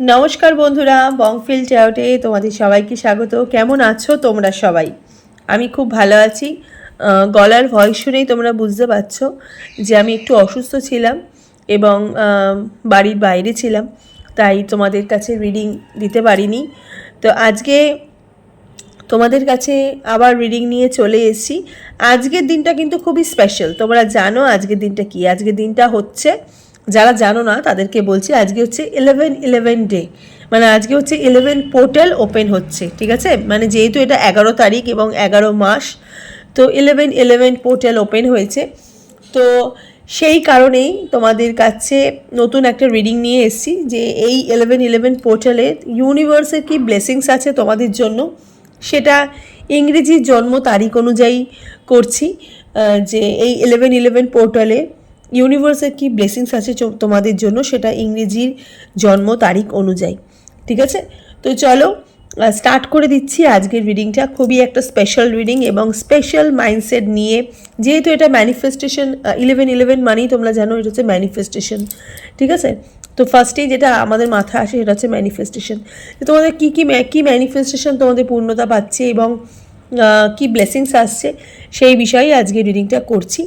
নমস্কার বন্ধুরা বংফিল ট্যাওটে তোমাদের সবাইকে স্বাগত। কেমন আছো তোমরা সবাই? আমি খুব ভালো আছি। গলার ভয়েস শুনেই তোমরা বুঝতে পারছ যে আমি একটু অসুস্থ ছিলাম এবং বাড়ির বাইরে ছিলাম, তাই তোমাদের কাছে রিডিং দিতে পারিনি। তো আজকে তোমাদের কাছে আবার রিডিং নিয়ে চলে এসেছি। আজকের দিনটা কিন্তু খুবই স্পেশাল তোমরা জানো আজকের দিনটা কি? আজকের দিনটা হচ্ছে যারা জানো না, তাদেরকে বলছি আজকে হচ্ছে ইলেভেন ইলেভেন ডে মানে আজকে হচ্ছে ইলেভেন পোর্টাল ওপেন হচ্ছে, ঠিক আছে? মানে যেহেতু এটা এগারো তারিখ এবং এগারো মাস, তো ইলেভেন ইলেভেন পোর্টাল ওপেন হয়েছে। তো সেই কারণেই তোমাদের কাছে নতুন একটা রিডিং নিয়ে এসেছি যে এই ইলেভেন ইলেভেন পোর্টালে ইউনিভার্সের কি ব্লেসিংস আছে তোমাদের জন্য? সেটা ইংরেজি জন্ম তারিখ অনুযায়ী করছি যে এই ইলেভেন ইলেভেন পোর্টালে ইউনিভার্সের কি ব্লেসিংস আছে তোমাদের জন্য সেটা ইংরেজির জন্ম তারিখ অনুযায়ী, ঠিক আছে? তো চলো স্টার্ট করে দিচ্ছি আজকের রিডিংটা খুবই একটা স্পেশাল রিডিং এবং স্পেশাল মাইন্ডসেট নিয়ে, যেহেতু এটা ম্যানিফেস্টেশন ইলেভেন ইলেভেন মানেই তোমরা জানো এটা হচ্ছে ম্যানিফেস্টেশন ঠিক আছে? তো ফার্স্টেই যেটা আমাদের মাথায় আসে সেটা হচ্ছে ম্যানিফেস্টেশন তোমাদের কী কী কী ম্যানিফেস্টেশন তোমাদের পূর্ণতা পাচ্ছে এবং কি ব্লেসিংস আসছে, সেই বিষয়ে আজকে রিডিংটা করছি।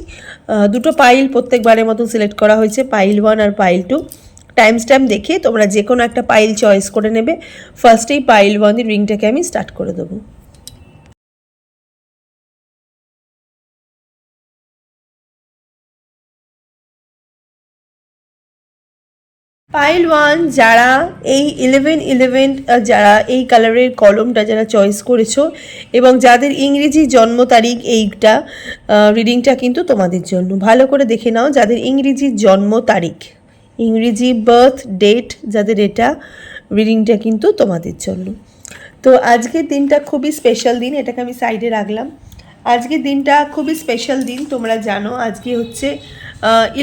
দুটো পাইল প্রত্যেকবারের মতো সিলেক্ট করা হয়েছে পাইল ওয়ান আর পাইল টু টাইম স্ট্যাম্প দেখে তোমরা যে কোনো একটা পাইল চয়েস করে নেবে। ফার্স্টেই পাইল ওয়ানের রিংটাকে আমি স্টার্ট করে দেবো। পাইল ওয়ান যারা এই ইলেভেন ইলেভেন যারা এই কালারের কলমটা যারা চয়েস করেছ এবং যাদের ইংরেজি জন্ম তারিখ এইটা রিডিংটা কিন্তু তোমাদের জন্য। ভালো করে দেখে নাও যাদের ইংরেজি জন্ম তারিখ। ইংরেজি বার্থ ডেট যাদের এটা রিডিংটা কিন্তু তোমাদের জন্য। তো আজকের দিনটা খুবই স্পেশাল দিন, এটাকে আমি সাইডে রাখলাম। আজকের দিনটা খুবই স্পেশাল দিন, তোমরা জানো। আজকে হচ্ছে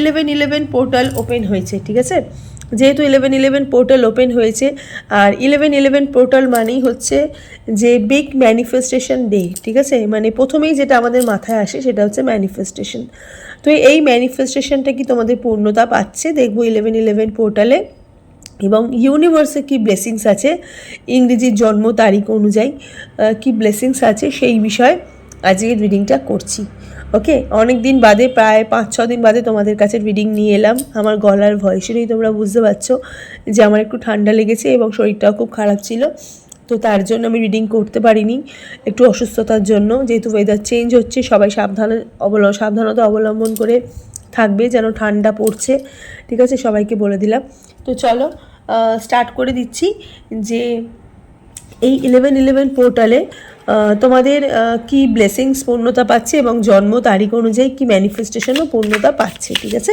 ইলেভেন ইলেভেন পোর্টাল ওপেন হয়েছে, ঠিক আছে? যেহেতু ইলেভেন ইলেভেন পোর্টাল ওপেন হয়েছে, আর ইলেভেন ইলেভেন পোর্টাল মানেই হচ্ছে যে বিগ ম্যানিফেস্টেশন ডে ঠিক আছে? মানে প্রথমেই যেটা আমাদের মাথায় আসে সেটা হচ্ছে ম্যানিফেস্টেশন তো এই ম্যানিফেস্টেশনটা কি তোমাদের পূর্ণতা পাচ্ছে? দেখব ইলেভেন ইলেভেন পোর্টালে এবং ইউনিভার্সে কি ব্লেসিংস আছে? ইংরেজির জন্ম তারিখ অনুযায়ী কি ব্লেসিংস আছে? সেই বিষয়ে আজকে রিডিংটা করছি। ওকে অনেক দিন বাদে, প্রায় পাঁচ, ছ দিন বাদে তোমাদের কাছে রিডিং নিয়ে এলাম। আমার গলার ভয়েসেরই তোমরা বুঝতে পারছ যে আমার একটু ঠান্ডা লেগেছে এবং শরীরটাও খুব খারাপ ছিল। তো তার জন্য আমি রিডিং করতে পারিনি, একটু অসুস্থতার জন্য। যেহেতু ওয়েদার চেঞ্জ হচ্ছে, সবাই সাবধানে, অবল, সাবধানতা অবলম্বন করে থাকবে যেন ঠান্ডা পড়ছে। ঠিক আছে, সবাইকে বলে দিলাম। তো চলো স্টার্ট করে দিচ্ছি যে এই ইলেভেন ইলেভেন পোর্টালে তোমাদের কি ব্লেসিংস পূর্ণতা পাচ্ছে এবং জন্ম তারিখ অনুযায়ী কি ম্যানিফেস্টেশনও পূর্ণতা পাচ্ছে, ঠিক আছে?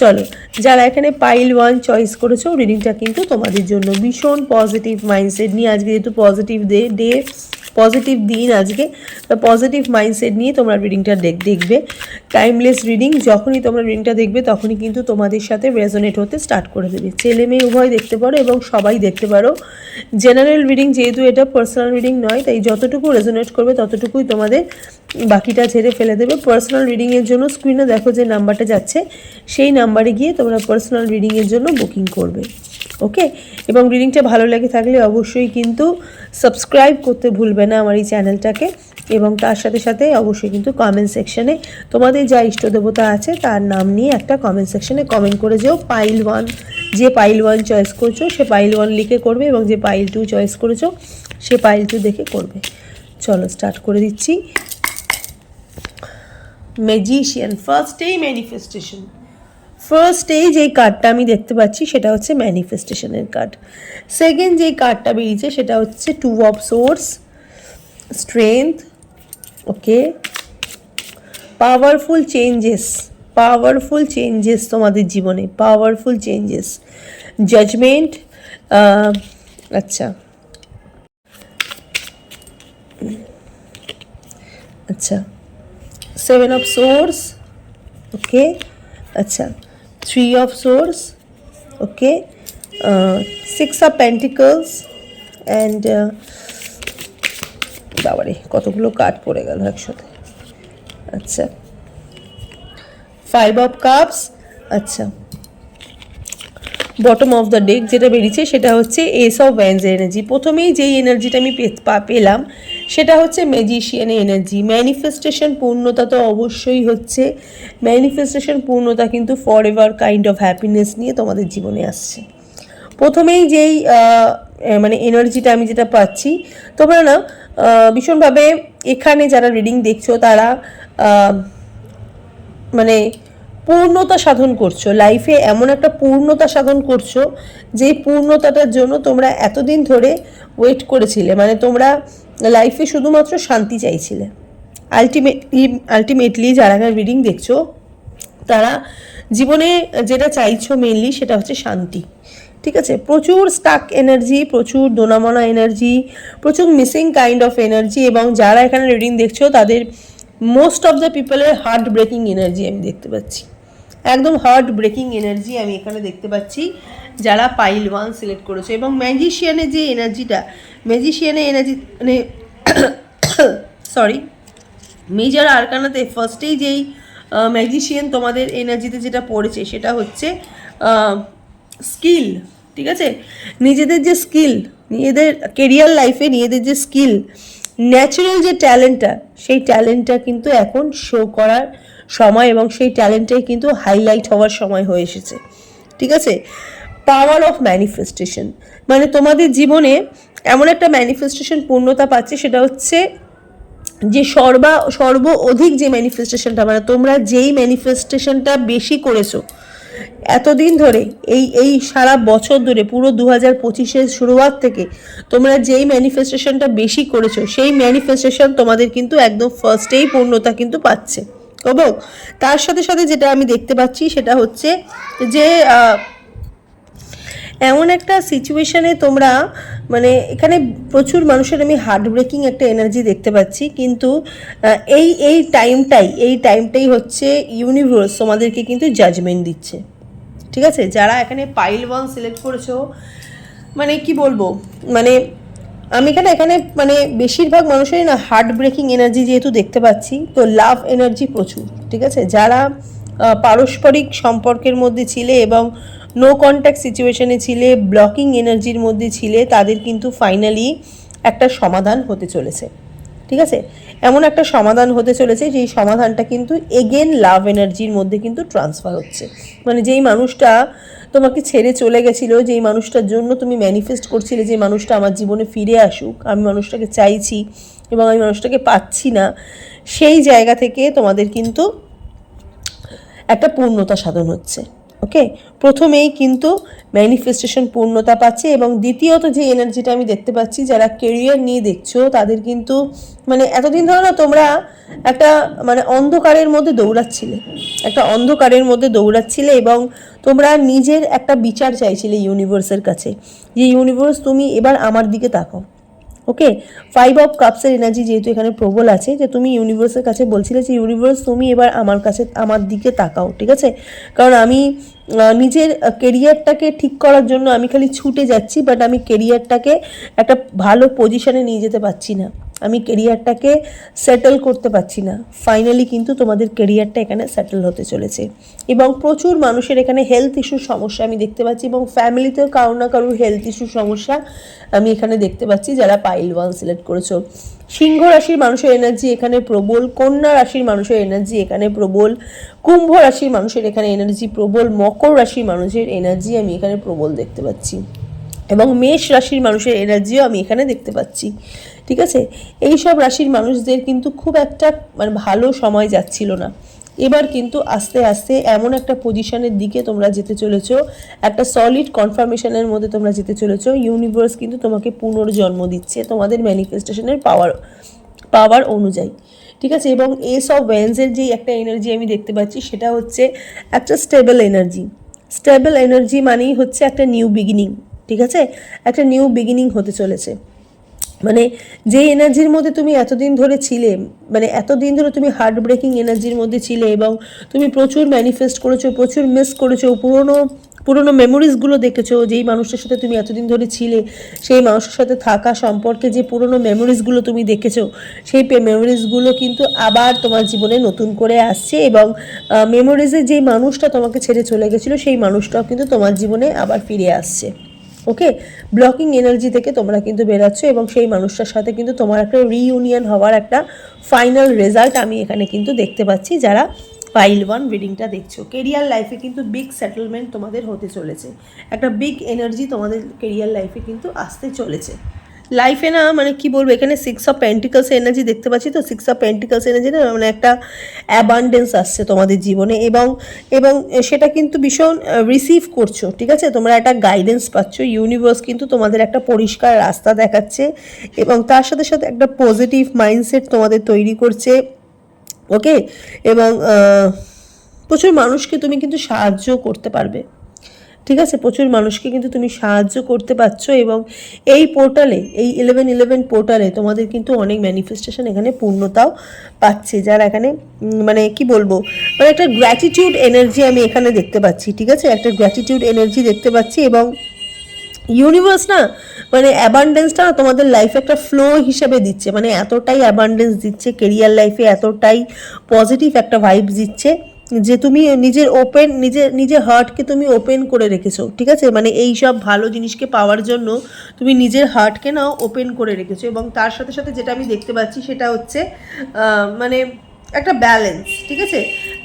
চলো, যারা এখানে পাইল ওয়ান চয়েস করেছ রিডিংটা কিন্তু তোমাদের জন্য ভীষণ পজিটিভ মাইন্ডসেট নিয়ে আজকে যেহেতু পজিটিভ ডে ডে পজিটিভ দিন আজকে। পজিটিভ মাইন্ডসেট নিয়ে তোমরা রিডিংটা দেখবে। টাইমলেস রিডিং যখনই তোমরা রিডিংটা দেখবে, তখনই কিন্তু তোমাদের সাথে রেজোনেট হতে স্টার্ট করে দেবে। ছেলে মেয়ে উভয় দেখতে পারো এবং সবাই দেখতে পারো। জেনারেল রিডিং যেহেতু এটা পার্সোনাল রিডিং নয়, তাই যতটুকু রেজোনেট করবে, ততটুকুই তোমাদের বাকিটা ছেড়ে ফেলে দেবে। পার্সোনাল রিডিংয়ের জন্য স্ক্রিনে দেখো যে নাম্বারটা যাচ্ছে, সেই নাম্বারে গিয়ে তোমরা পার্সোনাল রিডিংয়ের জন্য বুকিং করবে। ওকে এবং রিডিংটা ভালো লেগে থাকলে অবশ্যই কিন্তু সাবস্ক্রাইব করতে ভুলবে না আমার এই চ্যানেলটাকে এবং তার সাথে সাথে অবশ্যই কিন্তু কমেন্ট সেকশনে তোমাদের যা ইষ্ট দেবতা আছে তার নাম নিয়ে একটা কমেন্ট সেকশনে কমেন্ট করে যেও। পাইল ওয়ান যে পাইল ওয়ান চয়েস করছ, সে পাইল ওয়ান লিখে করবে এবং যে পাইল টু চয়েস করেছ, সে পাইল টু দেখে করবে। চলো স্টার্ট করে দিচ্ছি। ম্যাজিশিয়ান ফার্স্টেই ম্যানিফেস্টেশন ফার্স্টেই যেই কার্ডটা আমি দেখতে পাচ্ছি, সেটা হচ্ছে ম্যানিফেস্টেশনের কার্ড সেকেন্ড যেই কার্ডটা বেরিয়েছে, সেটা হচ্ছে two of swords strength okay powerful changes powerful changes তোমাদের জীবনে পাওয়ারফুল চেঞ্জেস জাজমেন্ট আচ্ছা। আচ্ছা। সেভেন অফ সোর্স ওকে আচ্ছা। Three of swords okay six of pentacles and বাবারে, কতগুলো কার্ড পড়ে গেল একসাথে। আচ্ছা। ফাইভ অফ কাপস আচ্ছা। বটম অফ দ্য ডেক যেটা বেরিয়েছে সেটা হচ্ছে এস অফ ভ্যান্সের এনার্জি প্রথমেই যেই এনার্জিটা আমি পেলাম সেটা হচ্ছে ম্যাজিশিয়ানের এনার্জি ম্যানিফেস্টেশন পূর্ণতা তো অবশ্যই হচ্ছে। ম্যানিফেস্টেশন পূর্ণতা কিন্তু forever kind of happiness নিয়ে তোমাদের জীবনে আসছে। প্রথমেই যেই মানে এনার্জিটা আমি যেটা পাচ্ছি, তোমরা না ভীষণভাবে এখানে যারা রিডিং দেখছ, তারা মানে পূর্ণতা সাধন করছ। লাইফে এমন একটা পূর্ণতা সাধন করছ, যেই পূর্ণতাটার জন্য তোমরা এতদিন ধরে ওয়েট করেছিলে। মানে তোমরা লাইফে শুধুমাত্র শান্তি চাইছিলে। আলটিমেটলি আলটিমেটলি যারা রিডিং দেখছ, তারা জীবনে যেটা চাইছো মেনলি সেটা হচ্ছে শান্তি। ঠিক আছে? প্রচুর স্টাক এনার্জি প্রচুর দোনামনা এনার্জি প্রচুর মিসিং কাইন্ড অফ এনার্জি এবং যারা এখানে রিডিং দেখছ, তাদের মোস্ট অফ দ্য পিপলের হার্ট ব্রেকিং এনার্জি আমি দেখতে পাচ্ছি। একদম হার্ট ব্রেকিং এনার্জি আমি এখানে দেখতে পাচ্ছি। যারা পাইল ওয়ান সিলেক্ট করেছে এবং ম্যাজিশিয়ানের যে এনার্জিটা ম্যাজিশিয়ানের এনার্জি মানে সরি মেজর আরকানাতে ফার্স্টেই যেই ম্যাজিশিয়ান তোমাদের এনার্জিতে যেটা পড়েছে সেটা হচ্ছে স্কিল, ঠিক আছে? নিজেদের যে স্কিল, নিজেদের কেরিয়ার লাইফে নিজেদের যে স্কিল ন্যাচারাল যে ট্যালেন্টটা সেই ট্যালেন্টটা কিন্তু এখন শো করার সময় এবং সেই ট্যালেন্টটাই কিন্তু হাইলাইট হওয়ার সময় হয়ে এসেছে, ঠিক আছে? পাওয়ার অফ ম্যানিফেস্টেশন মানে তোমাদের জীবনে এমন একটা ম্যানিফেস্টেশন পূর্ণতা পাচ্ছে, সেটা হচ্ছে যে সর্বা সর্ব অধিক যে ম্যানিফেস্টেশনটা মানে তোমরা যেই ম্যানিফেস্টেশনটা বেশি করেছ, এতদিন ধরে, এই এই সারা বছর ধরে, পুরো দু হাজার পঁচিশের শুরুয়াত থেকে তোমরা যেই ম্যানিফেস্টেশনটা বেশি করেছ, সেই ম্যানিফেস্টেশন তোমাদের কিন্তু একদম ফার্স্টেই পূর্ণতা কিন্তু পাচ্ছে। এবং তার সাথে সাথে যেটা আমি দেখতে পাচ্ছি, সেটা হচ্ছে যে এমন একটা সিচুয়েশানে তোমরা মানে এখানে প্রচুর মানুষের আমি হার্ট ব্রেকিং একটা এনার্জি দেখতে পাচ্ছি, কিন্তু এই এই টাইমটাই এই টাইমটাই হচ্ছে ইউনিভার্স তোমাদেরকে কিন্তু জাজমেন্ট দিচ্ছে। ঠিক আছে? যারা এখানে পাইল ওয়ান সিলেক্ট করেছ মানে কি বলব? মানে আমি এখানে এখানে মানে বেশিরভাগ মানুষেরই না হার্ট ব্রেকিং এনার্জি যেহেতু দেখতে পাচ্ছি, তো লাভ এনার্জি প্রচুর। ঠিক আছে? যারা পারস্পরিক সম্পর্কের মধ্যে ছিলে এবং নো কন্ট্যাক্ট সিচুয়েশনে ছিলে ব্লকিং এনার্জির মধ্যে ছিলে, তাদের কিন্তু ফাইনালি একটা সমাধান হতে চলেছে। ঠিক আছে? এমন একটা সমাধান হতে চলেছে, যেই সমাধানটা কিন্তু এগেন লাভ এনার্জির মধ্যে কিন্তু ট্রান্সফার হচ্ছে। মানে যেই মানুষটা তোমাকে ছেড়ে চলে গেছিল, যেই মানুষটার জন্য তুমি ম্যানিফেস্ট করছিলে যে মানুষটা আমার জীবনে ফিরে আসুক, আমি মানুষটাকে চাইছি এবং আমি মানুষটাকে পাচ্ছি না, সেই জায়গা থেকে তোমাদের কিন্তু একটা পূর্ণতা সাধন হচ্ছে। ওকে প্রথমেই কিন্তু ম্যানিফেস্টেশন পূর্ণতা পাচ্ছে এবং দ্বিতীয়ত যে এনার্জিটা আমি দেখতে পাচ্ছি, যারা কেরিয়ার নিয়ে দেখছ, তাদের কিন্তু মানে এতদিন ধরে না তোমরা একটা মানে অন্ধকারের মধ্যে দৌড়াচ্ছিলে। একটা অন্ধকারের মধ্যে দৌড়াচ্ছিলে এবং তোমরা নিজের একটা বিচার চাইছিলে ইউনিভার্সের কাছে। যে ইউনিভার্স তুমি এবার আমার দিকে তাকাও। ওকে ফাইভ অফ কাপসের এনার্জি যেহেতু এখানে প্রবল আছে, যে তুমি ইউনিভার্সের কাছে বলছিলে যে ইউনিভার্স তুমি এবার আমার কাছে, আমার দিকে তাকাও, ঠিক আছে? কারণ আমি নিজের কেরিয়ারটাকে ঠিক করার জন্য আমি খালি ছুটে যাচ্ছি বাট আমি কেরিয়ারটাকে একটা ভালো পজিশনে নিয়ে যেতে পারছি না। আমি কেরিয়ারটাকে সেটেল করতে পারছি না। ফাইনালি কিন্তু তোমাদের কেরিয়ারটা এখানে সেটেল হতে চলেছে। এবং প্রচুর মানুষের এখানে হেলথ ইস্যুর সমস্যা আমি দেখতে পাচ্ছি এবং ফ্যামিলিতেও কারও না কারোর হেলথ ইস্যুর সমস্যা আমি এখানে দেখতে পাচ্ছি যারা পাইল ওয়ান সিলেক্ট করেছ। সিংহ রাশির মানুষের এনার্জি এখানে প্রবল, কন্যা রাশির মানুষের এনার্জি এখানে প্রবল, কুম্ভ রাশির মানুষের এখানে এনার্জি প্রবল, মকর রাশির মানুষের এনার্জি আমি এখানে প্রবল দেখতে পাচ্ছি। এবং মেষ রাশির মানুষের এনার্জিও আমি এখানে দেখতে পাচ্ছি। ঠিক আছে? এই সব রাশির মানুষদের কিন্তু খুব একটা মানে ভালো সময় যাচ্ছিল না। এবার কিন্তু আস্তে আস্তে এমন একটা পজিশনের দিকে তোমরা যেতে চলেছো, একটা সলিড কনফার্মেশনের মধ্যে তোমরা যেতে চলেছো ইউনিভার্স কিন্তু তোমাকে পুনর্জন্ম দিচ্ছে তোমাদের ম্যানিফেস্টেশনের পাওয়ার পাওয়ার অনুযায়ী। ঠিক আছে? এবং এস অফ ওয়েন্সের যে একটা এনার্জি আমি দেখতে পাচ্ছি সেটা হচ্ছে একটা স্টেবল এনার্জি স্টেবল এনার্জি মানেই হচ্ছে একটা নিউ বিগিনিং ঠিক আছে? একটা নিউ বিগিনিং হতে চলেছে। মানে যে এনার্জির মধ্যে তুমি এতদিন ধরে ছিলে মানে এতদিন ধরে তুমি হার্ট ব্রেকিং এনার্জির মধ্যে ছিলে এবং তুমি প্রচুর ম্যানিফেস্ট করেছ, প্রচুর মিস করেছ, পুরনো, পুরোনো মেমোরিজগুলো দেখেছ, যেই মানুষটার সাথে তুমি এতদিন ধরে ছিলে, সেই মানুষের সাথে থাকা সম্পর্কে যে পুরোনো মেমোরিজগুলো তুমি দেখেছ, সেই মেমোরিজগুলো কিন্তু আবার তোমার জীবনে নতুন করে আসছে এবং মেমোরিজের যেই মানুষটা তোমাকে ছেড়ে চলে গেছিল, সেই মানুষটাও কিন্তু তোমার জীবনে আবার ফিরে আসছে। ওকে? ব্লকিং এনার্জি থেকে তোমরা কিন্তু বেরোচ্ছ এবং সেই মানুষটার সাথে কিন্তু তোমার একটা রিইউনিয়ন হওয়ার একটা ফাইনাল রেজাল্ট আমি এখানে কিন্তু দেখতে পাচ্ছি যারা ফাইল ওয়ান রিডিংটা দেখছ। কেরিয়ার লাইফে কিন্তু বিগ সেটেলমেন্ট তোমাদের হতে চলেছে। একটা বিগ এনার্জি তোমাদের কেরিয়ার লাইফে কিন্তু আসতে চলেছে। লাইফে না মানে কি বলব, এখানে সিক্স অফ পেন্টিকালস এনার্জি দেখতে পাচ্ছি তো সিক্স অফ পেন্টিকালস এনার্জি না মানে একটা অ্যাবান্ডেন্স আসছে তোমাদের জীবনে এবং এবং সেটা কিন্তু ভীষণ রিসিভ করছ, ঠিক আছে? তোমরা একটা গাইডেন্স পাচ্ছ ইউনিভার্স কিন্তু তোমাদের একটা পরিষ্কার রাস্তা দেখাচ্ছে এবং তার সাথে সাথে একটা পজিটিভ মাইন্ডসেট তোমাদের তৈরি করছে ওকে এবং প্রচুর মানুষকে তুমি কিন্তু সাহায্য করতে পারবে। ঠিক আছে? প্রচুর মানুষকে কিন্তু তুমি সাহায্য করতে পারছ এবং এই পোর্টালে এই ইলেভেন ইলেভেন পোর্টালে তোমাদের কিন্তু অনেক ম্যানিফেস্টেশন এখানে পূর্ণতাও পাচ্ছে। যারা এখানে মানে কি বলব? মানে একটা গ্র্যাটিটিউড এনার্জি আমি এখানে দেখতে পাচ্ছি, ঠিক আছে? একটা গ্র্যাটিটিউড এনার্জি দেখতে পাচ্ছি এবং ইউনিভার্স না মানে অ্যাবান্ডেন্সটা তোমাদের লাইফে একটা ফ্লো হিসেবে দিচ্ছে। মানে এতটাই অ্যাবান্ডেন্স দিচ্ছে কেরিয়ার লাইফে এতটাই পজিটিভ একটা ভাইবস দিচ্ছে। যে তুমি নিজের ওপেন নিজের নিজের হার্টকে তুমি ওপেন করে রেখেছো, ঠিক আছে? মানে এই সব ভালো জিনিসকে পাওয়ার জন্য তুমি নিজের হার্টকে নাও ওপেন করে রেখেছো এবং তার সাথে সাথে যেটা আমি দেখতে পাচ্ছি সেটা হচ্ছে মানে একটা ব্যালেন্স ঠিক আছে?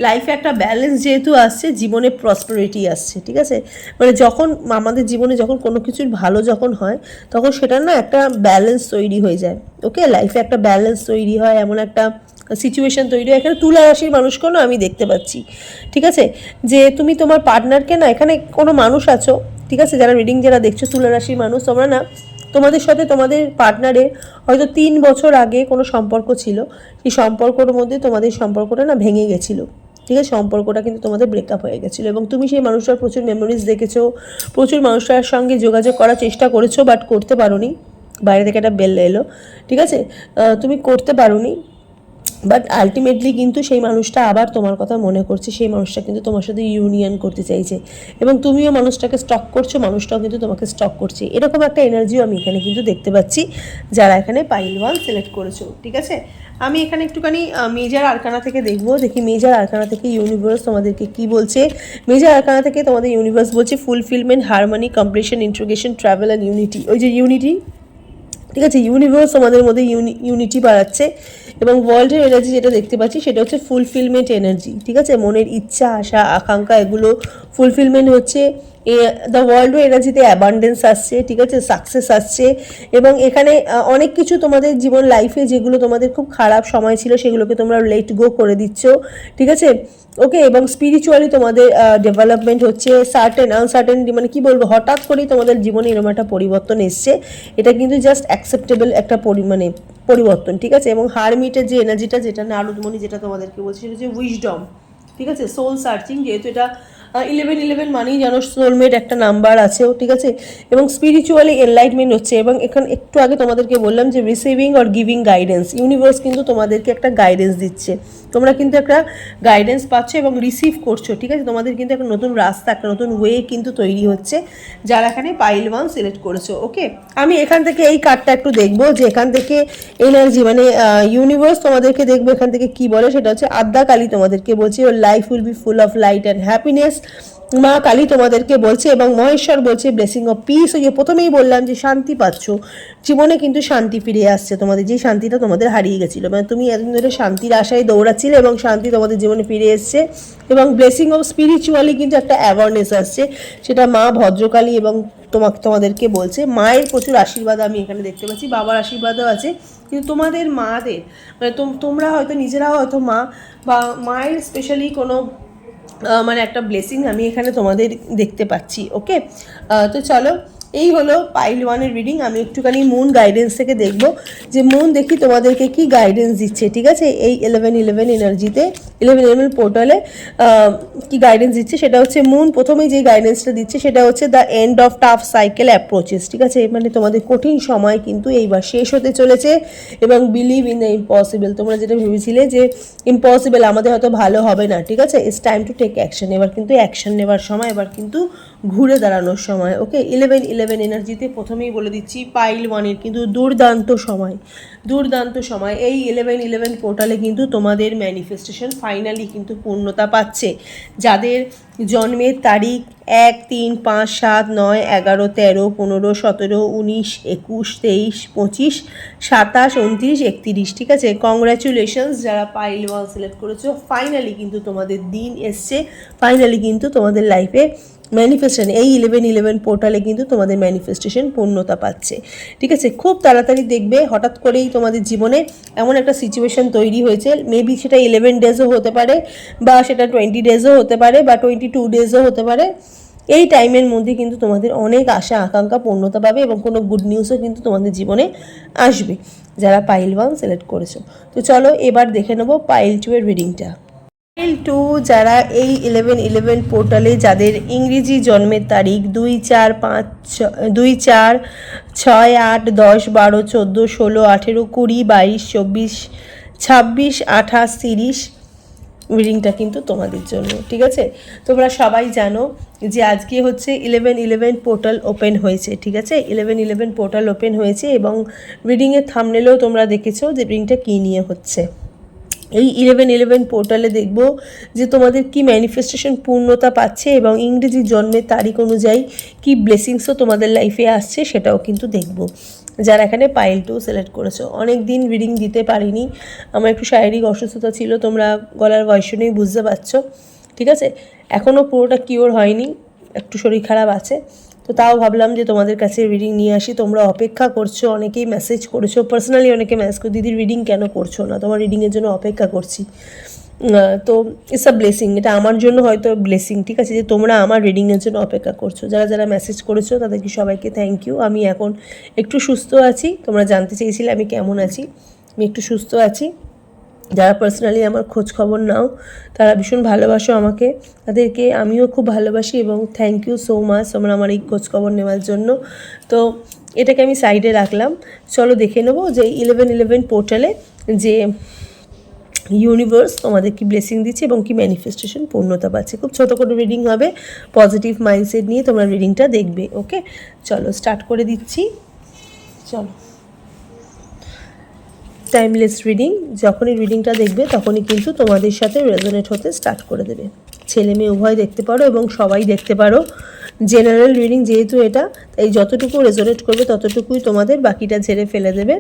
লাইফে একটা ব্যালেন্স যেহেতু আসছে, জীবনে প্রসপারিটি আসছে, ঠিক আছে? মানে যখন আমাদের জীবনে যখন কোনো কিছুর ভালো যখন হয়, তখন সেটা না একটা ব্যালেন্স তৈরি হয়ে যায় ওকে লাইফে একটা ব্যালেন্স তৈরি হয়, এমন একটা সিচুয়েশন তৈরি হয়। এখানে তুলা রাশির মানুষকেও আমি দেখতে পাচ্ছি। ঠিক আছে? যে তুমি তোমার পার্টনারকে না এখানে কোনো মানুষ আছো, ঠিক আছে? যারা রিডিং যারা দেখছ তুলা রাশির মানুষ, তোমরা না তোমাদের সাথে তোমাদের পার্টনারের হয়তো তিন বছর আগে কোনো সম্পর্ক ছিল। সেই সম্পর্কর মধ্যে তোমাদের সম্পর্কটা না ভেঙে গেছিল। ঠিক আছে? সম্পর্কটা কিন্তু তোমাদের ব্রেকআপ হয়ে গেছিল এবং তুমি সেই মানুষটার প্রচুর মেমোরিজ দেখেছ, প্রচুর মানুষটার সঙ্গে যোগাযোগ করার চেষ্টা করেছ বাট করতে পারোনি। বাইরে থেকে একটা বেল এলো। ঠিক আছে? তুমি করতে পারোনি। বাট আলটিমেটলি কিন্তু সেই মানুষটা আবার তোমার কথা মনে করছে, সেই মানুষটা কিন্তু তোমার সাথে ইউনিয়ন করতে চাইছে। এবং তুমিও মানুষটাকে স্টক করছ, মানুষটাও কিন্তু তোমাকে স্টক করছে। এরকম একটা এনার্জিও আমি এখানে কিন্তু দেখতে পাচ্ছি, যারা এখানে পাইল ওয়ান সিলেক্ট করেছ, ঠিক আছে? আমি এখানে একটুখানি মেজার আরকানা থেকে দেখব, দেখি মেজার আরকানা থেকে ইউনিভার্স তোমাদেরকে কি বলছে। মেজার আরকানা থেকে তোমাদের ইউনিভার্স বলছে fulfilment harmony completion integration travel and unity ওই যে ইউনিটি ঠিক আছে ইউনিভার্স আমাদের মধ্যে ইউনি ইউনিটি বাড়াচ্ছে এবং ওয়ার্ল্ডের এনার্জি যেটা দেখতে পাচ্ছি সেটা হচ্ছে ফুলফিলমেন্ট এনার্জি ঠিক আছে? মনের ইচ্ছা, আশা, আকাঙ্ক্ষা এগুলো ফুলফিলমেন্ট হচ্ছে দ্য ওয়ার্ল্ড এনার্জিতে অ্যাবান্ডেন্স আসছে, ঠিক আছে? সাকসেস আসছে এবং এখানে অনেক কিছু তোমাদের জীবন লাইফে যেগুলো তোমাদের খুব খারাপ সময় ছিল সেগুলোকে তোমরা লেট গো করে দিচ্ছ, ঠিক আছে? ওকে এবং স্পিরিচুয়ালি তোমাদের ডেভেলপমেন্ট হচ্ছে সার্টেন আনসার্টেনিটি মানে কি বলব, হঠাৎ করেই তোমাদের জীবনে এরকম একটা পরিবর্তন এসছে, এটা কিন্তু জাস্ট অ্যাকসেপ্টেবল একটা মানে পরিবর্তন, ঠিক আছে? এবং হারমিটের যে এনার্জিটা যেটা নারদমণি যেটা তোমাদেরকে বলছি সেটা হচ্ছে উইজডম ঠিক আছে? সোল সার্চিং যেহেতু এটা ইলেভেন ইলেভেন মানেই জানো সোলমেট একটা নাম্বার আছেও, ঠিক আছে? এবং স্পিরিচুয়ালি এনলাইটমেন্ট হচ্ছে। এবং এখানে একটু আগে তোমাদেরকে বললাম যে receiving or giving guidance universe কিন্তু তোমাদেরকে একটা গাইডেন্স দিচ্ছে। তোমরা কিন্তু একটা গাইডেন্স পাচ্ছ এবং রিসিভ করছ, ঠিক আছে? তোমাদের কিন্তু একটা নতুন রাস্তা, একটা নতুন ওয়ে কিন্তু তৈরি হচ্ছে, যারা এখানে পাইল ওয়ান সিলেক্ট করেছ ওকে আমি এখান থেকে এই কার্ডটা একটু দেখব যে এখান থেকে এনার্জি মানে ইউনিভার্স তোমাদেরকে দেখব এখান থেকে কি বলে। সেটা হচ্ছে আদ্যা কালী তোমাদেরকে বলছে your life will be full of light and happiness মা কালী তোমাদেরকে বলছে এবং মহেশ্বর বলছে ব্লেসিং অফ পিস ওই যে প্রথমেই বললাম যে শান্তি পাচ্ছ। জীবনে কিন্তু শান্তি ফিরে আসছে তোমাদের, যে শান্তিটা তোমাদের হারিয়ে গেছিল। মানে তুমি এতদিন ধরে শান্তির আশায় দৌড়াচ্ছিলে এবং শান্তি তোমাদের জীবনে ফিরে এসছে। এবং ব্লেসিং অফ স্পিরিচুয়ালি কিন্তু একটা অ্যাওয়ারনেস আসছে, সেটা মা ভদ্রকালী এবং তোমাকে, তোমাদেরকে বলছে। মায়ের প্রচুর আশীর্বাদ আমি এখানে দেখতে পাচ্ছি, বাবার আশীর্বাদও আছে। কিন্তু তোমাদের মাদের মানে তোম- তোমরা হয়তো নিজেরাও হয়তো মা বা মায়ের স্পেশালি কোনো মানে একটা ব্লেসিং আমি এখানে তোমাদের দেখতে পাচ্ছি ওকে তো চলো এই হলো পাইল ওয়ানের রিডিং আমি একটুখানি মুন গাইডেন্স থেকে দেখব যে মুন দেখি তোমাদেরকে কি গাইডেন্স দিচ্ছে, ঠিক আছে? এই ইলেভেন ইলেভেন এনার্জিতে ইলেভেন ইলেভেন পোর্টালে কি গাইডেন্স দিচ্ছে সেটা হচ্ছে মুন প্রথমেই যে গাইডেন্সটা দিচ্ছে সেটা হচ্ছে the end of tough cycle approaches ঠিক আছে? মানে তোমাদের কঠিন সময় কিন্তু এইবার শেষ হতে চলেছে এবং বিলিভ ইন দ্য ইম্পসিবল তোমরা যেটা ভেবেছিলে যে ইম্পসিবল আমাদের হয়তো ভালো হবে না, ঠিক আছে? It's time to take action এবার কিন্তু অ্যাকশন নেবার সময়, এবার কিন্তু ঘুরে দাঁড়ানোর সময়। ওকে ইলেভেন ইলেভেন এনার্জিতে প্রথমেই বলে দিচ্ছি পাইল ওয়ানের কিন্তু দুর্দান্ত সময়। দুর্দান্ত সময়। এই ইলেভেন ইলেভেন পোর্টালে কিন্তু তোমাদের ম্যানিফেস্টেশন ফাইনালি কিন্তু পূর্ণতা পাচ্ছে। যাদের জন্মের তারিখ এক, তিন, পাঁচ, সাত, নয়, এগারো, তেরো, পনেরো, সতেরো, উনিশ, একুশ, তেইশ, পঁচিশ, সাতাশ, উনত্রিশ, একত্রিশ, ঠিক আছে? কংগ্রাচুলেশনস যারা পাইল ওয়ান সিলেক্ট করেছ ফাইনালি কিন্তু তোমাদের দিন এসছে। ফাইনালি কিন্তু তোমাদের লাইফে ম্যানিফেস্টেশন এই ইলেভেন ইলেভেন পোর্টালে কিন্তু তোমাদের ম্যানিফেস্টেশন পূর্ণতা পাচ্ছে। ঠিক আছে? খুব তাড়াতাড়ি দেখবে, হঠাৎ করেই তোমাদের জীবনে এমন একটা সিচুয়েশন তৈরি হয়েছে। মেবি সেটা ইলেভেন ডেজও হতে পারে, বা সেটা টোয়েন্টি ডেজও হতে পারে, বা টোয়েন্টি টু ডেজও হতে পারে। এই টাইমের মধ্যে কিন্তু তোমাদের অনেক আশা, আকাঙ্ক্ষা পূর্ণতা পাবে এবং কোনো গুড নিউজও কিন্তু তোমাদের জীবনে আসবে। যারা পাইল ওয়ান সিলেক্ট করেছ। তো চলো এবার দেখে নেব পাইল টু এর রিডিংটা টু যারা এই ইলেভেন ইলেভেন পোর্টালে যাদের ইংরেজি জন্মের তারিখ দুই চার পাঁচ দুই চার ছয় আট দশ বারো চোদ্দ ষোলো আঠেরো কুড়ি বাইশ চব্বিশ ছাব্বিশ আঠাশ তিরিশ রিডিংটা কিন্তু তোমাদের জন্য, ঠিক আছে? তোমরা সবাই জানো যে আজকে হচ্ছে ইলেভেন ইলেভেন পোর্টাল ওপেন হয়েছে, ঠিক আছে? ইলেভেন ইলেভেন পোর্টাল ওপেন হয়েছে এবং রিডিংয়ের থামনেলেও তোমরা দেখেছ যে রিডিংটা কী নিয়ে হচ্ছে। এই ইলেভেন ইলেভেন পোর্টালে দেখব যে তোমাদের কি ম্যানিফেস্টেশন পূর্ণতা পাচ্ছে এবং ইংরেজি জন্মের তারিখ অনুযায়ী কি ব্লেসিংসও তোমাদের লাইফে আসছে সেটাও কিন্তু দেখব। যারা এখানে পাইল টু সিলেক্ট করেছ অনেক দিন রিডিং দিতে পারিনি, আমার একটু শারীরিক অসুস্থতা ছিল, তোমরা গলার ভয় শুনেই বুঝতে পারছ, ঠিক আছে? এখনও পুরোটা কিওর হয়নি, একটু শরীর খারাপ আছে। তো তাও ভাবলাম যে তোমাদের কাছে রিডিং নিয়ে আসি। তোমরা অপেক্ষা করছ, অনেকেই মেসেজ করেছ। পার্সোনালি অনেকে মেসেজ করো দিদির রিডিং কেন করছ না? তোমার রিডিংয়ের জন্য অপেক্ষা করছি। তো ইটস আ ব্লেসিং এটা আমার জন্য হয়তো ব্লেসিং ঠিক আছে? যে তোমরা আমার রিডিংয়ের জন্য অপেক্ষা করছ। যারা যারা মেসেজ করেছ, তাদেরকে সবাইকে থ্যাংক ইউ আমি এখন একটু সুস্থ আছি। তোমরা জানতে চেয়েছিলে আমি কেমন আছি। আমি একটু সুস্থ আছি। যারা পার্সোনালি আমার খোঁজ খবর নাও, তারা ভীষণ ভালোবাসো আমাকে। তাদেরকে আমিও খুব ভালোবাসি এবং থ্যাংক ইউ সো মাচ তোমরা আমার এই খোঁজ খবর নেওয়ার জন্য। তো এটাকে আমি সাইডে রাখলাম। চলো দেখে নেব যে ইলেভেন ইলেভেন পোর্টালে যে ইউনিভার্স তোমাদের কি ব্লেসিং দিচ্ছে এবং কি ম্যানিফেস্টেশন পূর্ণতা পাচ্ছে। খুব ছোটো করে রিডিং হবে পজিটিভ মাইন্ডসেট নিয়ে তোমরা রিডিংটা দেখবে ওকে চলো স্টার্ট করে দিচ্ছি। চলো। টাইমলেস রিডিং যখনই রিডিংটা দেখবে তখনই কিন্তু তোমাদের সাথে রেজনেট হতে স্টার্ট করে দেবে। ছেলে মেয়ে উভয় দেখতে পারো এবং সবাই দেখতে পারো। জেনারেল রিডিং যেহেতু এটা তাই যতটুকু রেজোনেট করবে ততটুকুই তোমাদের বাকিটা ঝেড়ে ফেলে দেবে।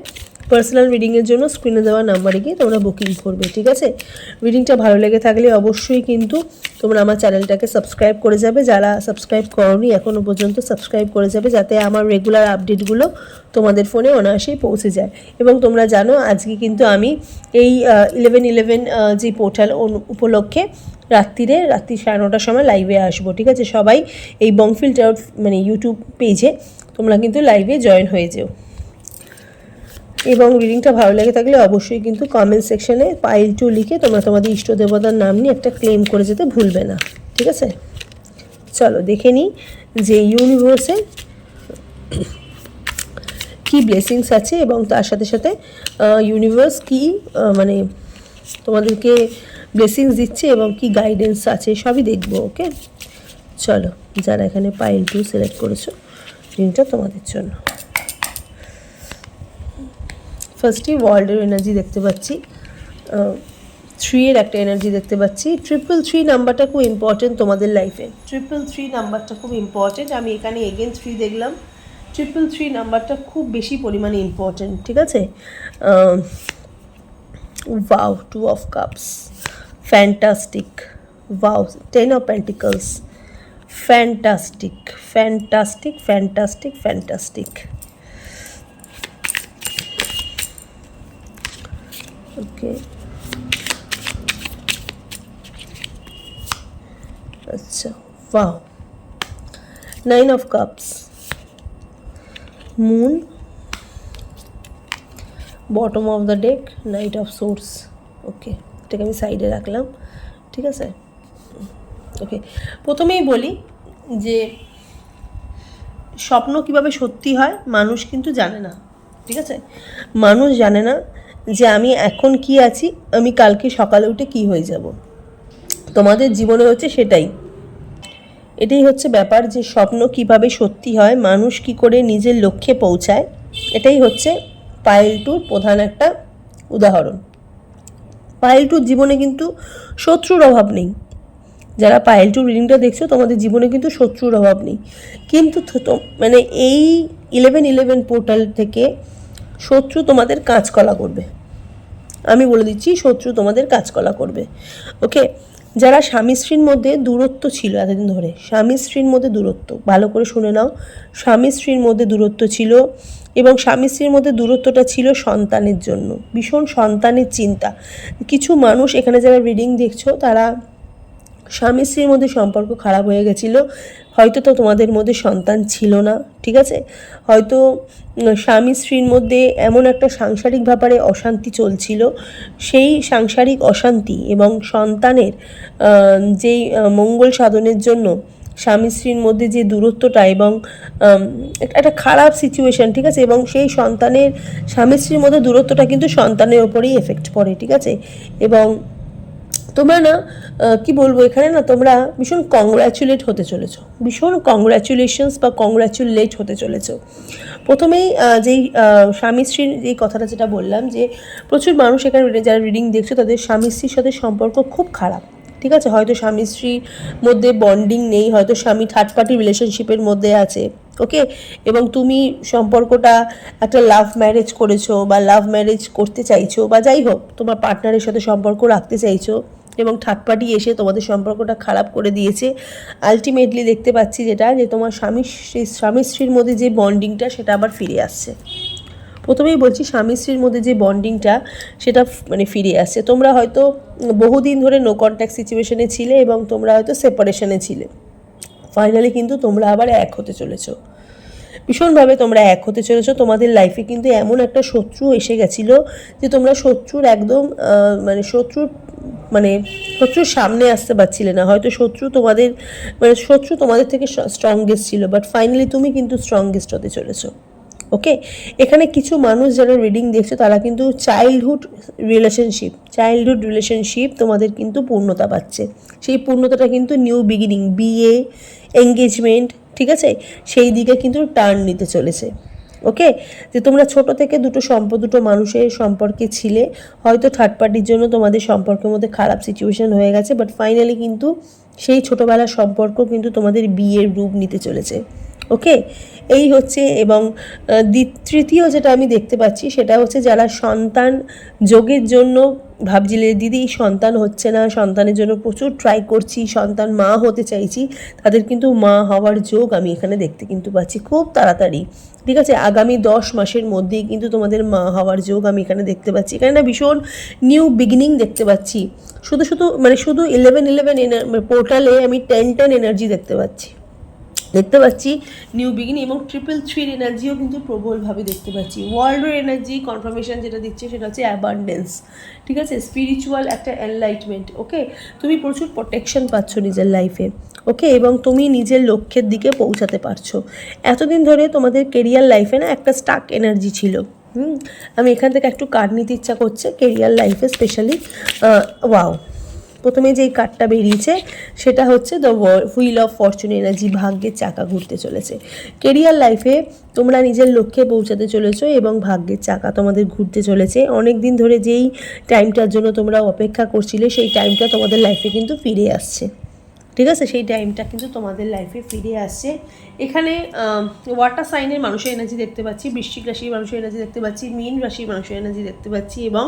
পার্সোনাল রিডিংয়ের জন্য স্ক্রিনে দেওয়া নাম্বারে গিয়ে তোমরা বুকিং করবে, ঠিক আছে? রিডিংটা ভালো লেগে থাকলে অবশ্যই কিন্তু তোমরা আমার চ্যানেলটাকে সাবস্ক্রাইব করে যাবে। যারা সাবস্ক্রাইব করনি এখনও পর্যন্ত সাবস্ক্রাইব করে যাবে, যাতে আমার রেগুলার আপডেটগুলো তোমাদের ফোনে অনায়াসেই পৌঁছে যায়। এবং তোমরা জানো, আজকে কিন্তু আমি এই ইলেভেন ইলেভেন যে পোর্টাল উপলক্ষে রাত্রিরে, রাত্রি সাড়ে নটার সময় লাইভে আসব, ঠিক আছে? সবাই এই বংফিল টাউট মানে ইউটিউব পেজে তোমরা কিন্তু লাইভে জয়েন হয়ে যেও। এবং রিডিংটা ভালো লেগে থাকলে অবশ্যই কিন্তু কমেন্ট সেকশনে পাইল টু লিখে তোমরা তোমাদের ইষ্ট দেবতার নাম নিয়ে একটা ক্লেম করে যেতে ভুলবে না, ঠিক আছে? চলো দেখে নিই যে ইউনিভার্সে কি ব্লেসিংস আছে এবং তার সাথে সাথে ইউনিভার্স কি মানে তোমাদেরকে ব্লেসিংস দিচ্ছে এবং কি গাইডেন্স আছে সবই দেখব ওকে চলো যারা এখানে পাইল টু সিলেক্ট করেছ। রিংটা তোমাদের জন্য। ফার্স্টই ওয়ার্ল্ডের এনার্জি দেখতে পাচ্ছি। থ্রি এর একটা এনার্জি দেখতে পাচ্ছি। ট্রিপল থ্রি নাম্বারটা খুব ইম্পর্টেন্ট তোমাদের লাইফে ট্রিপল থ্রি নাম্বারটা খুব ইম্পর্টেন্ট আমি এখানে এগেন থ্রি দেখলাম। ট্রিপল থ্রি নাম্বারটা খুব বেশি পরিমাণে ইম্পর্টেন্ট ঠিক আছে? Wow two of cups fantastic wow ten of pentacles fantastic fantastic fantastic fantastic okay আচ্ছা wow nine of cups moon bottom of the deck knight of swords okay এটাকে আমি সাইডে রাখলাম, ঠিক আছে? ওকে প্রথমেই বলি যে, স্বপ্ন কীভাবে সত্যি হয়, মানুষ কিন্তু জানে না, ঠিক আছে? মানুষ জানে না যে আমি এখন কি আছি, আমি কালকে সকালে উঠে কি হয়ে যাব। তোমাদের জীবনে হচ্ছে সেটাই। এটাই হচ্ছে ব্যাপার যে, স্বপ্ন কীভাবে সত্যি হয়, মানুষ কি করে নিজের লক্ষ্যে পৌঁছায়, এটাই হচ্ছে পায়েল টুর প্রধান একটা উদাহরণ। পায়েল টুর জীবনে কিন্তু শত্রুর অভাব নেই। যারা পায়েল টু রিডিংটা দেখছ, তোমাদের জীবনে কিন্তু শত্রুর অভাব নেই। কিন্তু মানে এই ইলেভেন ইলেভেন পোর্টাল থেকে শত্রু তোমাদের কাঁচকলা করবে। আমি বলে দিচ্ছি, শত্রু তোমাদের কাজকলা করবে। ওকে? যারা স্বামী স্ত্রীর মধ্যে দূরত্ব ছিল এতদিন ধরে, স্বামী স্ত্রীর মধ্যে দূরত্ব, ভালো করে শুনে নাও। স্বামী স্ত্রীর মধ্যে দূরত্ব ছিল এবং স্বামী স্ত্রীর মধ্যে দূরত্বটা ছিল সন্তানের জন্য। ভীষণ সন্তানের চিন্তা। কিছু মানুষ এখানে যারা রিডিং দেখছ, তারা স্বামী স্ত্রীর মধ্যে সম্পর্ক খারাপ হয়ে গেছিল, হয়তো তো তোমাদের মধ্যে সন্তান ছিল না, ঠিক আছে? হয়তো স্বামী স্ত্রীর মধ্যে এমন একটা সাংসারিক ব্যাপারে অশান্তি চলছিল, সেই সাংসারিক অশান্তি এবং সন্তানের যেই মঙ্গল সাধনের জন্য স্বামী স্ত্রীর মধ্যে যে দূরত্বটা এবং একটা খারাপ সিচুয়েশন ঠিক আছে? এবং সেই সন্তানের, স্বামী স্ত্রীর মধ্যে দূরত্বটা কিন্তু সন্তানের ওপরেই এফেক্ট পড়ে, ঠিক আছে? এবং তোমরা না কি বলব, এখানে না তোমরা ভীষণ কংগ্রাচুলেট হতে চলেছ। ভীষণ কংগ্রাচুলেশনস বা কংগ্র্যাচুলেট হতে চলেছো। প্রথমেই যেই স্বামী স্ত্রীর যেই কথাটা যেটা বললাম যে, প্রচুর মানুষ এখানে যারা রিডিং দেখছ, তাদের স্বামী স্ত্রীর সাথে সম্পর্ক খুব খারাপ। ঠিক আছে? হয়তো স্বামী স্ত্রীর মধ্যে বন্ডিং নেই, হয়তো স্বামী থার্ড পার্টি রিলেশনশিপের মধ্যে আছে ওকে এবং তুমি সম্পর্কটা একটা লাভ ম্যারেজ করেছ বা লাভ ম্যারেজ করতে চাইছো বা যাই হোক, তোমার পার্টনারের সাথে সম্পর্ক রাখতে চাইছো এবং পার্টি এসে তোমাদের সম্পর্কটা খারাপ করে দিয়েছে। আলটিমেটলি দেখতে পাচ্ছি যেটা, যে তোমার স্বামী স্বামী স্ত্রীর মধ্যে যে বন্ডিংটা সেটা আবার ফিরে আসছে। প্রথমেই বলছি স্বামী স্ত্রীর মধ্যে যে বন্ডিংটা সেটা মানে ফিরে আসছে। তোমরা হয়তো বহুদিন ধরে নো কন্ট্যাক্ট সিচুয়েশনে ছিলে এবং তোমরা হয়তো সেপারেশনে ছিলে। ফাইনালি কিন্তু তোমরা আবার এক হতে চলেছো। ভীষণভাবে তোমরা এক হতে চলেছো। তোমাদের লাইফে কিন্তু এমন একটা শত্রু এসে গেছিল যে তোমরা শত্রুর একদম মানে শত্রুর মানে শত্রুর সামনে আসতে পারছিলে না। হয়তো শত্রু তোমাদের মানে শত্রু তোমাদের থেকে স্ট্রংগেস্ট ছিল বাট ফাইনালি তুমি কিন্তু স্ট্রংগেস্ট হতে চলেছো। ওকে এখানে কিছু মানুষ যারা রিডিং দেখছ, তারা কিন্তু চাইল্ডহুড রিলেশনশিপ চাইল্ডহুড রিলেশনশিপ তোমাদের কিন্তু পূর্ণতা পাচ্ছে। সেই পূর্ণতাটা কিন্তু নিউ বিগিনিং বিয়ে এঙ্গেজমেন্ট ঠিক আছে? সেই দিকে কিন্তু টার্ন নিতে চলেছে। ওকে যে তোমরা ছোট থেকে দুটো সম্প দুটো মানুষের সম্পর্কে ছিলে, হয়তো থার্ড পার্টির জন্য তোমাদের সম্পর্কের মধ্যে খারাপ সিচুয়েশন হয়ে গেছে বাট ফাইনালি কিন্তু সেই ছোটোবেলার সম্পর্ক কিন্তু তোমাদের বিয়ের রূপ নিতে চলেছে। ওকে? এই হচ্ছে এবং তৃতীয় যেটা আমি দেখতে পাচ্ছি সেটা হচ্ছে যারা সন্তান যোগের জন্য ভাবছিলে, দিদি, সন্তান হচ্ছে না, সন্তানের জন্য প্রচুর ট্রাই করছি, সন্তান মা হতে চাইছি, তাদের কিন্তু মা হওয়ার যোগ আমি এখানে দেখতে কিন্তু পাচ্ছি খুব তাড়াতাড়ি। ঠিক আছে? আগামী দশ মাসের মধ্যেই কিন্তু তোমাদের মা হওয়ার যোগ আমি এখানে দেখতে পাচ্ছি। এখানে না ভীষণ নিউ বিগিনিং দেখতে পাচ্ছি। শুধু শুধু মানে শুধু ইলেভেন ইলেভেন পোর্টালে আমি টেন টেন এনার্জি দেখতে পাচ্ছি। দেখতে পাচ্ছি। নিউ বিগিনিং এবং ট্রিপল থ্রির এনার্জিও কিন্তু প্রবলভাবে দেখতে পাচ্ছি। ওয়ার্ল্ডের এনার্জি কনফার্মেশন যেটা দিচ্ছে সেটা হচ্ছে অ্যাবান্ডেন্স ঠিক আছে? স্পিরিচুয়াল একটা এনলাইটমেন্ট ওকে তুমি প্রচুর প্রোটেকশন পাচ্ছ নিজের লাইফে ওকে এবং তুমি নিজের লক্ষ্যের দিকে পৌঁছাতে পারছ। এতদিন ধরে তোমাদের কেরিয়ার লাইফে না একটা স্টাক এনার্জি ছিল, হুম? আমি এখান থেকে একটু কার্ড নিতে ইচ্ছা করছে কেরিয়ার লাইফে স্পেশালি ওয়াও প্রথমে যেই কার্ডটা বেরিয়েছে, সেটা হচ্ছে the wheel of fortune energy ভাগ্যের চাকা ঘুরতে চলেছে। কেরিয়ার লাইফে তোমরা নিজের লক্ষ্যে পৌঁছাতে চলেছো এবং ভাগ্যের চাকা তোমাদের ঘুরতে চলেছে। অনেক দিন ধরে যেই টাইমটার জন্য তোমরা অপেক্ষা করছিলে, সেই টাইমটা তোমাদের লাইফে কিন্তু ফিরে আসছে। ঠিক আছে? সেই টাইমটা কিন্তু তোমাদের লাইফে ফিরে আসছে। এখানে ওয়াটার সাইনের মানুষের এনার্জি দেখতে পাচ্ছি, বৃশ্চিক রাশির মানুষের এনার্জি দেখতে পাচ্ছি, মীন রাশির মানুষের এনার্জি দেখতে পাচ্ছি এবং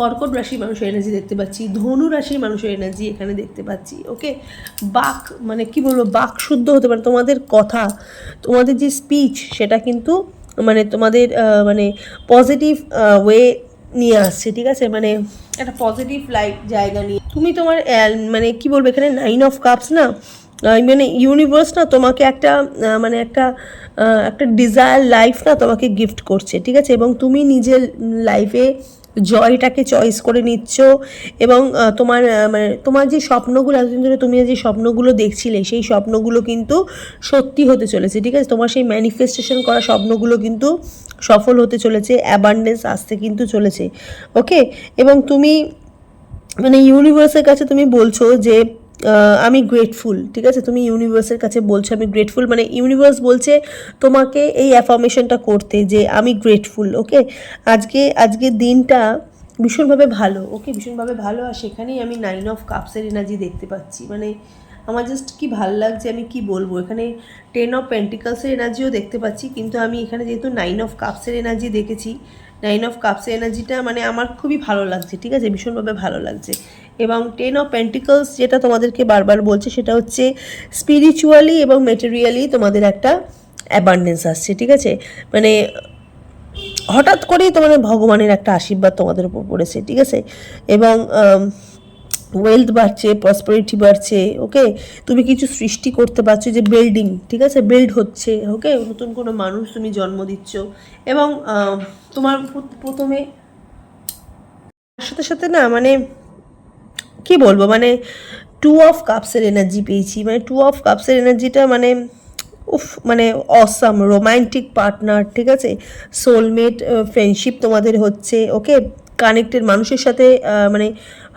কর্কট রাশির মানুষের এনার্জি দেখতে পাচ্ছি, ধনু রাশির মানুষের এনার্জি এখানে দেখতে পাচ্ছি ওকে বাক মানে কি বলব, বাক শুদ্ধ হতে পারে, তোমাদের কথা, তোমাদের যে স্পিচ সেটা কিন্তু মানে তোমাদের মানে পজিটিভ ওয়ে নিয়ে আসছে, ঠিক আছে? মানে একটা পজিটিভ লাইফ জায়গা নিয়ে। তুমি তোমার মানে কি বলব, এখানে নাইন অফ কাপস না? মানে ইউনিভার্স না, তোমাকে একটা মানে একটা একটা ডিজায়ার লাইফ না তোমাকে গিফট করছে, ঠিক আছে? এবং তুমি নিজের লাইফে জয়টাকে চয়েস করে নিচ্ছ এবং তোমার মানে তোমার যে স্বপ্নগুলো, এতদিন ধরে তুমি যে স্বপ্নগুলো দেখছিলে, সেই স্বপ্নগুলো কিন্তু সত্যি হতে চলেছে, ঠিক আছে? তোমার সেই ম্যানিফেস্টেশন করা স্বপ্নগুলো কিন্তু সফল হতে চলেছে অ্যাবান্ডেন্স আসতে কিন্তু চলেছে ওকে এবং তুমি মানে ইউনিভার্সের কাছে তুমি বলছো যে আমি গ্রেটফুল ঠিক আছে? তুমি ইউনিভার্সের কাছে বলছো আমি গ্রেটফুল মানে ইউনিভার্স বলছে তোমাকে এই অ্যাফার্মেশনটা করতে যে আমি গ্রেটফুল ওকে আজকে আজকে দিনটা ভীষণভাবে ভালো ওকে ভীষণভাবে ভালো, আর সেখানেই আমি নাইন অফ কাপসের এনার্জি দেখতে পাচ্ছি। মানে আমার জাস্ট কি ভালো লাগছে, আমি কি বলব? এখানে টেন অফ পেন্টিকালসের এনার্জিও দেখতে পাচ্ছি, কিন্তু আমি এখানে যেহেতু নাইন অফ কাপসের এনার্জি দেখেছি নাইন অফ কাপসের এনার্জিটা মানে আমার খুবই ভালো লাগছে, ঠিক আছে? ভীষণভাবে ভালো লাগছে। এবং টেন অফ পেন্টিকলস যেটা তোমাদেরকে বারবার বলছে সেটা হচ্ছে স্পিরিচুয়ালি এবং মেটেরিয়ালি তোমাদের একটা অ্যাবান্ডেন্স আসছে, ঠিক আছে? মানে হঠাৎ করেই তোমাদের ভগবানের একটা আশীর্বাদ তোমাদের উপর পড়েছে, ঠিক আছে? এবং ওয়েলথ বাড়ছে প্রসপারিটি বাড়ছে ওকে তুমি কিছু সৃষ্টি করতে পারছ, যে বিল্ডিং ঠিক আছে? বিল্ড হচ্ছে ওকে নতুন কোনো মানুষ তুমি জন্ম দিচ্ছ এবং তোমার প্রথমে সাথে সাথে না মানে কি বলব? মানে টু অফ কাপসের এনার্জি পেয়েছি। মানে টু অফ কাপসের এনার্জিটা মানে উফ মানে অসাম রোমান্টিক পার্টনার ঠিক আছে? সোলমেট ফ্রেন্ডশিপ তোমাদের হচ্ছে ওকে কানেক্টেড মানুষের সাথে মানে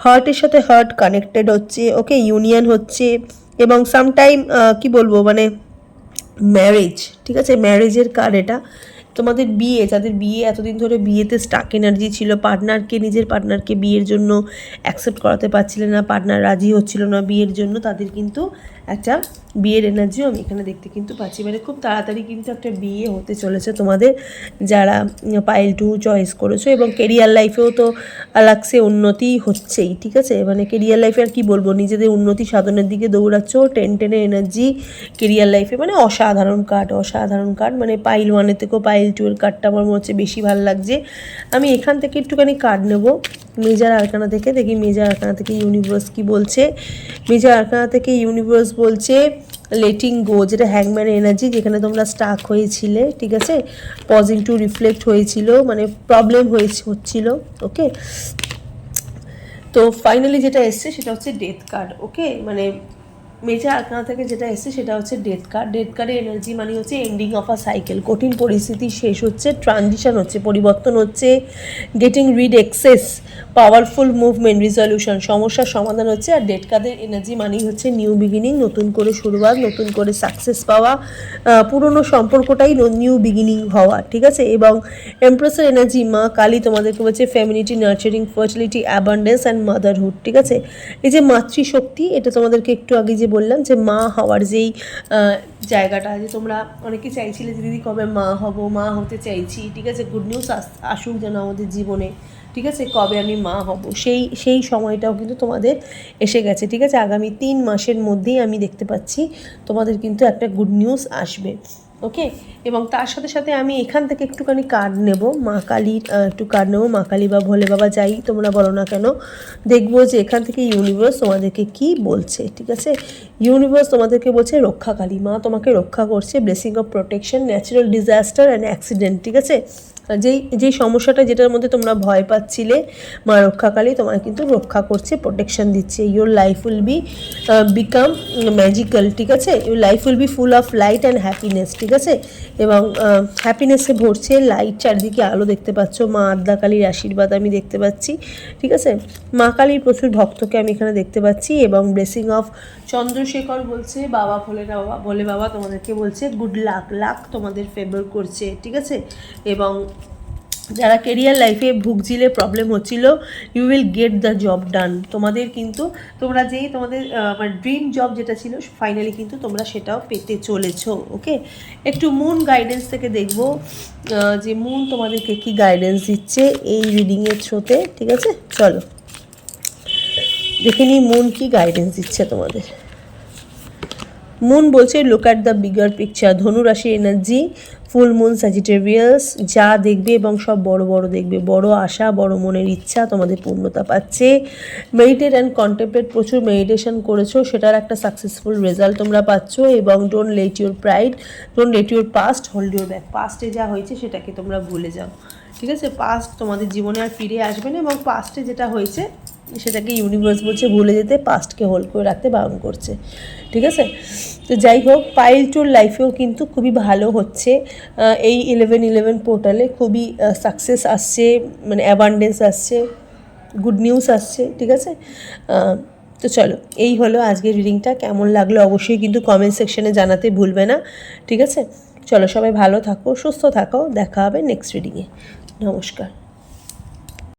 হার্টের সাথে হার্ট কানেক্টেড হচ্ছে ওকে ইউনিয়ন হচ্ছে এবং সামটাইম কি বলব? মানে ম্যারেজ ঠিক আছে? ম্যারেজের কার্ড এটা। তোমাদের বিয়ে, যাদের বিয়ে এতদিন ধরে বিয়েতে স্টাক এনার্জি ছিল পার্টনারকে নিজের পার্টনারকে বিয়ের জন্য অ্যাকসেপ্ট করাতে পারছিলে না পার্টনার রাজি হচ্ছিল না বিয়ের জন্য, তাদের কিন্তু একটা বিয়ের এনার্জিও আমি এখানে দেখতে কিন্তু পাচ্ছি। মানে খুব তাড়াতাড়ি কিন্তু একটা বিয়ে হতে চলেছে তোমাদের যারা পাইল টু চয়েস করেছ এবং কেরিয়ার লাইফেও তো আলাক্সে উন্নতি হচ্ছেই, ঠিক আছে? মানে কেরিয়ার লাইফে আর কি বলব? নিজেদের উন্নতি সাধনের দিকে দৌড়াচ্ছ, টেন টেনের এনার্জি কেরিয়ার লাইফে মানে অসাধারণ কার্ড অসাধারণ কার্ড মানে পাইল ওয়ানের থেকেও পাইল টু এর কার্ডটা আমার মনে হচ্ছে বেশি ভালো লাগছে। আমি এখান থেকে একটুখানি কার্ড নেব। মেজার আরকানা থেকে, দেখি মেজার আরকানা থেকে ইউনিভার্স কি বলছে। মেজার আরকানা থেকে ইউনিভার্স বলছে লেটিং গো যেটা হ্যাংম্যান এনার্জি যেখানে তোমরা স্টাক হয়েছিলে, ঠিক আছে? পজিং টু রিফ্লেক্ট হয়েছিল মানে প্রবলেম হয়েছে, হচ্ছিল ওকে তো ফাইনালি যেটা এসছে, সেটা হচ্ছে ডেথ কার্ড ওকে মানে মেজর আরকানা থেকে যেটা এসছে, সেটা হচ্ছে ডেথ কার্ড ডেথ কার্ডের এনার্জি মানে হচ্ছে এন্ডিং অফ আ সাইকেল কঠিন পরিস্থিতি শেষ হচ্ছে ট্রানজিশন হচ্ছে, পরিবর্তন হচ্ছে getting rid excess powerful movement resolution. সমস্যার সমাধান হচ্ছে আর ডেট কার্ডের এনার্জি মানেই হচ্ছে নিউ বিগিনিং, নতুন করে শুরুয়াত নতুন করে সাকসেস পাওয়া পুরনো সম্পর্কটাই নিউ বিগিনিং হওয়া, ঠিক আছে? এবং এমপ্রেসের এনার্জি মা কালী তোমাদেরকে বলছে femininity, nurturing, fertility, abundance and motherhood, ঠিক আছে? এই যে মাতৃশক্তি, এটা তোমাদেরকে একটু আগে যে বললাম যে মা হওয়ার যেই জায়গাটা, যে তোমরা অনেকে চাইছিলে যে দিদি কবে মা হব, মা হতে চাইছি, ঠিক আছে? গুড নিউজ আসুক যেন আমাদের জীবনে। ঠিক আছে, কবে আমি মা হব? সেই সেই সময়টাও কিন্তু তোমাদের এসে গেছে, ঠিক আছে? আগামী তিন মাসের মধ্যেই আমি দেখতে পাচ্ছি, তোমাদের কিন্তু একটা গুড নিউজ আসবে। ওকে? এবং তার সাথে সাথে আমি এখান থেকে একটুখানি কার্ড নেব। মা কালীর একটু কার্ড নেব। মা কালী বা ভোলে বাবা যাই তোমরা বলো না কেন, দেখব যে এখান থেকে ইউনিভার্স তোমাদেরকে কি বলছে, ঠিক আছে? ইউনিভার্স তোমাদেরকে বলছে রক্ষাকালী মা তোমাকে রক্ষা করছে blessing of protection natural disaster and accident ঠিক আছে? যেই যেই সমস্যাটা যেটার মধ্যে তোমরা ভয় পাচ্ছিলে, মা রক্ষাকালী তোমায় কিন্তু রক্ষা করছে প্রোটেকশন দিচ্ছে। Your life will be become magical ঠিক আছে? Your life will be full of light and happiness ঠিক আছে? এবং হ্যাপিনেসে ভরছে লাইট চারদিকে আলো দেখতে পাচ্ছ, মা আদ্যা কালীর আশীর্বাদ আমি দেখতে পাচ্ছি, ঠিক আছে? মা কালীর প্রচুর ভক্তকে আমি এখানে দেখতে পাচ্ছি এবং ব্লেসিং অফ চন্দ্রশেখর বলছে, বাবা ভোলে বাবা, বলে বাবা তোমাদেরকে বলছে গুড লাক লাক তোমাদের ফেভার করছে, ঠিক আছে? এবং যারা কেরিয়ার লাইফে ভুগছিলে প্রবলেম হচ্ছিল you will get the job done তোমাদের কিন্তু তোমরা যেই তোমাদের আহ, মানে ড্রিম জব যেটা ছিল ফাইনালি কিন্তু তোমরা সেটাও পেতে চলেছো ওকে একটু মুন গাইডেন্স থেকে দেখব যে মুন তোমাদেরকে কি গাইডেন্স দিচ্ছে এই রিডিংয়ের থ্রোতে ঠিক আছে? চলো। দেখে নিই মুন কি গাইডেন্স দিচ্ছে তোমাদের। মুন বলছে look at the bigger picture ধনুরাশি এনার্জি ফুল মুন স্যাজিটেরিয়াস যা দেখবে এবং সব বড় বড় দেখবে। বড় আশা, বড় মনের ইচ্ছা তোমাদের পূর্ণতা পাচ্ছে। মেডিটেট অ্যান্ড কন্টেম্পলেট প্রচুর মেডিটেশন করেছ, সেটার একটা সাকসেসফুল রেজাল্ট তোমরা পাচ্ছ এবং don't let your pride don't let your past hold your back পাস্টে যা হয়েছে সেটাকে তোমরা ভুলে যাও। ঠিক আছে? পাস্ট তোমাদের জীবনে আর ফিরে আসবে না এবং পাস্টে যেটা হয়েছে সেটাকে ইউনিভার্স বলছে, ভুলে যেতে পাস্টকে হোল্ড করে রাখতে বারণ করছে। ঠিক আছে? তো যাই হোক পাইল টুর লাইফেও কিন্তু খুবই ভালো হচ্ছে। এই ইলেভেন ইলেভেন পোর্টালে খুবই সাকসেস আসছে মানে অ্যাবান্ডেন্স আসছে গুড নিউজ আসছে, ঠিক আছে? তো চলো, এই হলো আজকের রিডিংটা কেমন লাগল অবশ্যই কিন্তু কমেন্ট সেকশনে জানাতে ভুলবে না, ঠিক আছে? চলো সবাই ভালো থাকো, সুস্থ থাকো, দেখা হবে নেক্সট রিডিংয়ে নমস্কার।